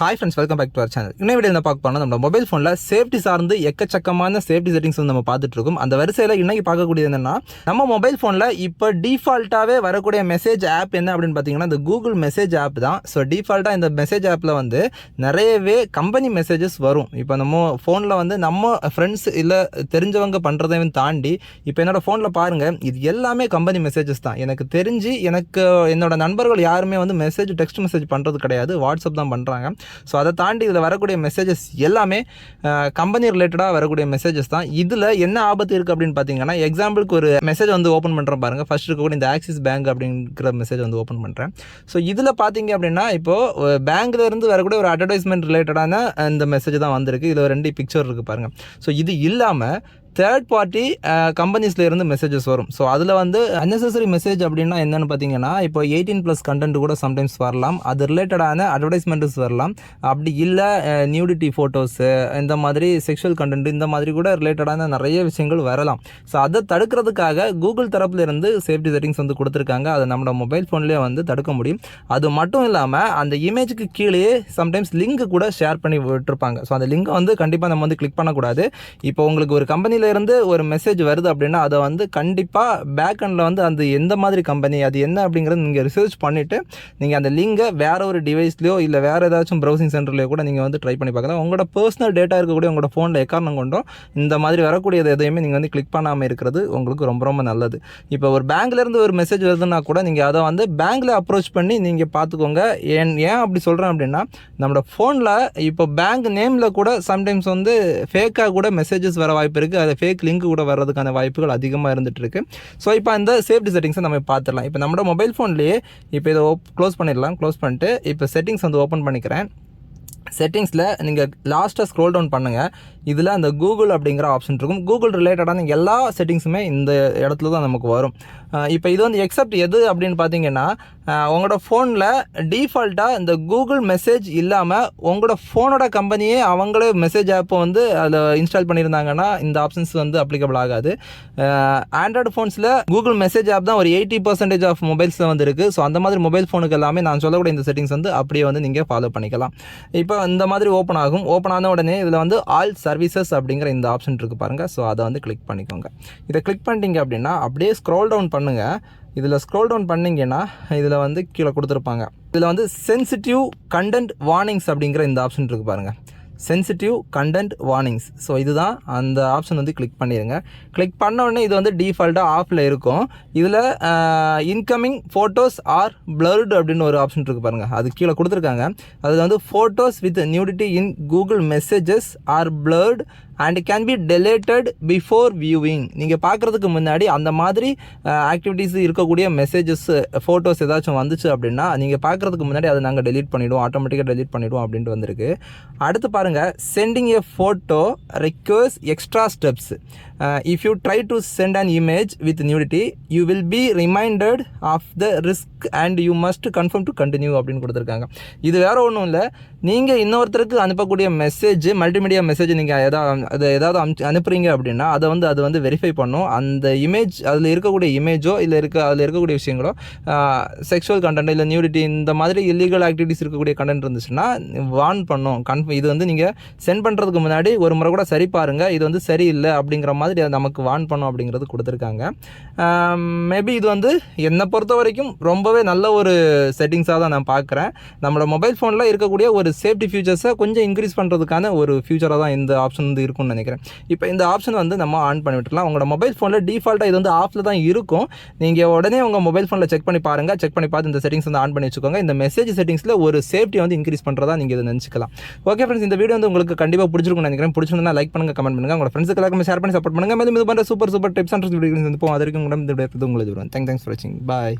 Hi friends welcome back to our channel இன்னும் video என்ன பார்க்க போனால் நம்ம மொபைல் ஃபோனில் சேஃப்டி சார்ந்து எக்கச்சக்கமான சேஃப்டி செட்டிங்ஸ் வந்து நம்ம பார்த்துட்டு இருக்கோம் அந்த வரிசையில் இன்னைக்கு பார்க்கக்கூடியது என்னன்னா நம்ம மொபைல் ஃபோனில் இப்போ டிஃபால்ட்டாகவே வரக்கூடிய மெசேஜ் ஆப் என்ன அப்படின்னு பார்த்தீங்கன்னா இந்த கூகுள் மெசேஜ் ஆப் தான். ஸோ டிஃபால்ட்டாக இந்த மெசேஜ் ஆப்பில் வந்து நிறையவே கம்பெனி மெசேஜஸ் வரும். இப்போ நம்ம ஃபோனில் வந்து நம்ம ஃப்ரெண்ட்ஸ் இல்லை தெரிஞ்சவங்க பண்ணுறதையும் தாண்டி இப்போ என்னோடய ஃபோனில் பாருங்கள் இது எல்லாமே கம்பெனி மெசேஜஸ் தான். எனக்கு தெரிஞ்சு எனக்கு என்னோட நண்பர்கள் யாருமே வந்து மெசேஜ் டெக்ஸ்ட் மெசேஜ் பண்ணுறது கிடையாது. வாட்ஸ்அப் தான் பண்ணுறாங்க ஸோ அதை தாண்டி இதில் வரக்கூடிய மெசேஜஸ் எல்லாமே கம்பெனி ரிலேட்டடாக வரக்கூடிய மெசேஜஸ் தான். இதில் என்ன ஆபத்து இருக்குது அப்படின்னு பார்த்தீங்கன்னா எக்ஸாம்பிளுக்கு ஒரு மெசேஜ் வந்து ஓப்பன் பண்ணுறோம் பாருங்கள் ஃபஸ்ட் இருக்கக்கூடிய இந்த ஆக்சிஸ் பேங்க் அப்படிங்கிற மெசேஜ் வந்து ஓப்பன் பண்ணுறேன் ஸோ இதில் பார்த்தீங்க அப்படின்னா இப்போது பேங்க்லேருந்து வரக்கூடிய ஒரு அட்வர்டைஸ்மெண்ட் ரிலேட்டடான இந்த மெசேஜ் தான் வந்திருக்கு. இதில் ரெண்டு பிக்சர் இருக்குது பாருங்கள் ஸோ இது இல்லாமல் தேர்ட் பார்ட்டி கம்பெனிஸ்லேருந்து மெசேஜஸ் வரும். ஸோ அதில் வந்து அன்னெசரி மெசேஜ் அப்படின்னா என்னென்னு பார்த்தீங்கன்னா இப்போ எயிட்டீன் ப்ளஸ் கண்டென்ட் கூட சம்டைம்ஸ் வரலாம். அது ரிலேட்டடான அட்வர்டைஸ்மெண்ட்ஸ் வரலாம். அப்படி இல்லை நியூடிட்டி ஃபோட்டோஸு இந்த மாதிரி செக்ஷுவல் கண்டென்ட் இந்த மாதிரி கூட ரிலேட்டடான நிறைய விஷயங்கள் வரலாம். ஸோ அதை தடுக்கிறதுக்காக கூகுள் தரப்புலேருந்து சேஃப்டி செட்டிங்ஸ் வந்து கொடுத்துருக்காங்க. அதை நம்மளோட மொபைல் ஃபோன்லேயே வந்து தடுக்க முடியும். அது மட்டும் இல்லாமல் அந்த இமேஜுக்கு கீழே சம்டைம்ஸ் லிங்க் கூட ஷேர் பண்ணி விட்டுருப்பாங்க. ஸோ அந்த லிங்கை வந்து கண்டிப்பாக நம்ம வந்து கிளிக் பண்ணக்கூடாது. இப்போ உங்களுக்கு ஒரு கம்பெனியில் இருந்து ஒரு மெசேஜ் வருது அப்படின்னா அதை வந்து கண்டிப்பாக பேக்ஹண்டில் வந்து அந்த எந்த மாதிரி கம்பெனி அது என்ன அப்படிங்கிறது நீங்கள் ரிசர்ச் பண்ணிவிட்டு நீங்கள் அந்த லிங்கை வேறு ஒரு டிவைஸ்லையோ இல்லை வேறு ஏதாச்சும் ப்ரௌசிங் சென்டர்லையோ கூட நீங்கள் வந்து ட்ரை பண்ணி பார்க்கலாம். உங்களோட பர்சனல் டேட்டா இருக்கக்கூடிய உங்களோட ஃபோனில் எக்காரணம் கொண்டும் இந்த மாதிரி வரக்கூடியது எதையுமே நீங்கள் வந்து கிளிக் பண்ணாமல் இருக்கிறது உங்களுக்கு ரொம்ப ரொம்ப நல்லது. இப்போ ஒரு பேங்க்லேருந்து ஒரு மெசேஜ் வருதுன்னா கூட நீங்கள் அதை வந்து பேங்க்கில் அப்ரோச் பண்ணி நீங்கள் பார்த்துக்கோங்க. ஏன் ஏன் அப்படி சொல்கிறேன் அப்படின்னா நம்மளோட ஃபோனில் இப்போ பேங்க் நேமில் கூட சம்டைம்ஸ் வந்து ஃபேக்காக கூட மெசேஜஸ் வர வாய்ப்பு இருக்குது அது ஃபேக் லிங்க் கூட வர்றதுக்கான வாய்ப்புகள் அதிகமாக இருந்துட்டு ஸோ இப்போ அந்த சேஃப்டி செட்டிங்ஸை நம்ம பார்த்துடலாம். இப்போ நம்மளோட மொபைல் ஃபோன்லேயே இப்போ இதை க்ளோஸ் பண்ணிடலாம். க்ளோஸ் பண்ணிட்டு இப்போ செட்டிங்ஸ் வந்து ஓப்பன் பண்ணிக்கிறேன். செட்டிங்ஸில் நீங்கள் லாஸ்ட்டாக ஸ்க்ரோல் டவுன் பண்ணுங்கள் இதில் அந்த கூகுள் அப்படிங்கிற ஆப்ஷன் இருக்கும். கூகுள் ரிலேட்டடான எல்லா செட்டிங்ஸுமே இந்த இடத்துல தான் நமக்கு வரும். இப்போ இது வந்து எக்ஸப்ட் எது அப்படின்னு பார்த்தீங்கன்னா உங்களோட ஃபோனில் டீஃபால்ட்டாக இந்த கூகுள் மெசேஜ் இல்லாமல் உங்களோட ஃபோனோட கம்பெனியே அவங்களே மெசேஜ் ஆப்பை வந்து அதில் இன்ஸ்டால் பண்ணியிருந்தாங்கன்னா இந்த ஆப்ஷன்ஸ் வந்து அப்ளிகபிள் ஆகாது. ஆண்ட்ராய்டு ஃபோன்ஸில் கூகுள் மெசேஜ் ஆப் தான் ஒரு எயிட்டி பர்சன்டேஜ் ஆஃப் மொபைல்ஸில் வந்து இருக்குது ஸோ அந்த மாதிரி மொபைல் ஃபோனுக்கு எல்லாமே நான் சொல்லக்கூடிய இந்த செட்டிங்ஸ் வந்து அப்படியே வந்து நீங்கள் ஃபாலோ பண்ணிக்கலாம். இப்போ இந்த மாதிரி ஓப்பன் ஆகும். ஓப்பன் ஆன உடனே இதில் வந்து ஆல் சர்வீசஸ் அப்படிங்கிற இந்த ஆப்ஷன் இருக்குது பாருங்கள் ஸோ அதை வந்து கிளிக் பண்ணிக்கோங்க. இதை கிளிக் பண்ணிட்டீங்க அப்படின்னா அப்படியே ஸ்க்ரோல் டவுன் பண்ணுங்கள் இதில் ஸ்க்ரோல் டவுன் பண்ணிங்கன்னா இதில் வந்து கீழே கொடுத்துருப்பாங்க. இதில் வந்து சென்சிட்டிவ் கண்டென்ட் வார்னிங்ஸ் அப்படிங்கிற இந்த ஆப்ஷன் இருக்குது பாருங்கள் சென்சிட்டிவ் கண்டென்ட் வார்னிங்ஸ் ஸோ இதுதான் அந்த ஆப்ஷன் வந்து கிளிக் பண்ணிடுங்க கிளிக் பண்ண உடனே இது வந்து டிஃபால்ட்டாக ஆஃபில் இருக்கும். இதில் இன்கமிங் ஃபோட்டோஸ் ஆர் பிளர்டு அப்படின்னு ஒரு ஆப்ஷன் இருக்குது பாருங்கள் அது கீழே கொடுத்துருக்காங்க. அதில் வந்து photos with nudity in Google messages are blurred and can be deleted before viewing நீங்கள் பார்க்குறதுக்கு முன்னாடி அந்த மாதிரி ஆக்டிவிட்டீஸ் இருக்கக்கூடிய மெசேஜஸ் ஃபோட்டோஸ் ஏதாச்சும் வந்துச்சு அப்படின்னா நீங்கள் பார்க்குறதுக்கு முன்னாடி அதை நாங்கள் டெலீட் பண்ணிவிடுவோம் ஆட்டோமேட்டிக்காக டெலீட் பண்ணிவிடுவோம் அப்படின்ட்டு வந்திருக்கு. அடுத்து பாருங்கள் sending a photo requires extra steps if you try to send an image with nudity you will be reminded of the risk and you must confirm to continue அப்படின்னு கொடுத்துருக்காங்க. இது வேற ஒன்றும் இல்லை. நீங்கள் இன்னொருத்தருக்கு அனுப்பக்கூடிய மெசேஜ் மல்டிமீடியா மெசேஜ் நீங்கள் எதாவது அதை ஏதாவது அனுப்பி அனுப்புகிறீங்க அப்படின்னா அதை வந்து அது வந்து வெரிஃபை பண்ணும். அந்த இமேஜ் அதில் இருக்கக்கூடிய இமேஜோ இல்லை இருக்க அதில் இருக்கக்கூடிய விஷயங்களோ செக்ஷுவல் கண்டென்ட் இல்லை நியூடிட்டி இந்த மாதிரி இல்லீகல் ஆக்டிவிட்டிஸ் இருக்கக்கூடிய கண்டென்ட் இருந்துச்சுன்னா வார்ன் பண்ணும். கன்ஃப இது வந்து நீங்கள் சென்ட் பண்ணுறதுக்கு முன்னாடி ஒரு முறை கூட சரி பாருங்கள் இது வந்து சரியில்லை அப்படிங்கிற மாதிரி அது நமக்கு வான் பண்ணும் அப்படிங்கிறது கொடுத்துருக்காங்க. மேபி இது வந்து என்னை பொறுத்த வரைக்கும் ரொம்பவே நல்ல ஒரு செட்டிங்ஸாக தான் நான் பார்க்குறேன். நம்மளோட மொபைல் ஃபோனில் இருக்கக்கூடிய ஒரு சேஃப்டி ஃபியூச்சர்ஸை கொஞ்சம் இன்க்ரீஸ் பண்ணுறதுக்கான ஒரு ஃபியூச்சராக தான் இந்த ஆப்ஷன் வந்து இருக்கும்னு நினைக்கிறேன். இப்போ இந்த ஆப்ஷன் வந்து நம்ம ஆன் பண்ணி விட்டுலாம் உங்களோட மொபைல் ஃபோனில் டிஃபால்ட்டாக இது வந்து ஆஃபில் தான் இருக்கும். நீங்கள் உடனே உங்கள் மொபைல் ஃபோனில் செக் பண்ணி பாருங்கள் செக் பண்ணி பார்த்து இந்த செட்டிங்ஸ் வந்து ஆன் பண்ணி வச்சுக்கோங்க. இந்த மெசேஜ் செட்டிங்ஸில் ஒரு சேஃப்டி வந்து இன்க்ரீஸ் பண்ணுறதா நீங்கள் இதை நினச்சிக்கலாம். ஓகே ஃப்ரெண்ட்ஸ் இந்த வீடியோ வந்து உங்களுக்கு கண்டிப்பாக பிடிச்சிருக்கும்னு நினைக்கிறேன். பிடிச்சிருந்தா லைக் பண்ணுங்கள் கமெண்ட் பண்ணுங்கள் உங்களோட ஃப்ரெண்ட்ஸுக்கு எல்லாருமே ஷேர் பண்ணி சப்போர்ட் பண்ணுங்கள் மேலும் இது பண்ணுற super super tips and videos வந்து போவோம் அது வரைக்கும் இந்த உங்களுக்கு தேங்க் தேங்க்ஸ் ஃபார் வாட்சிங் பாய்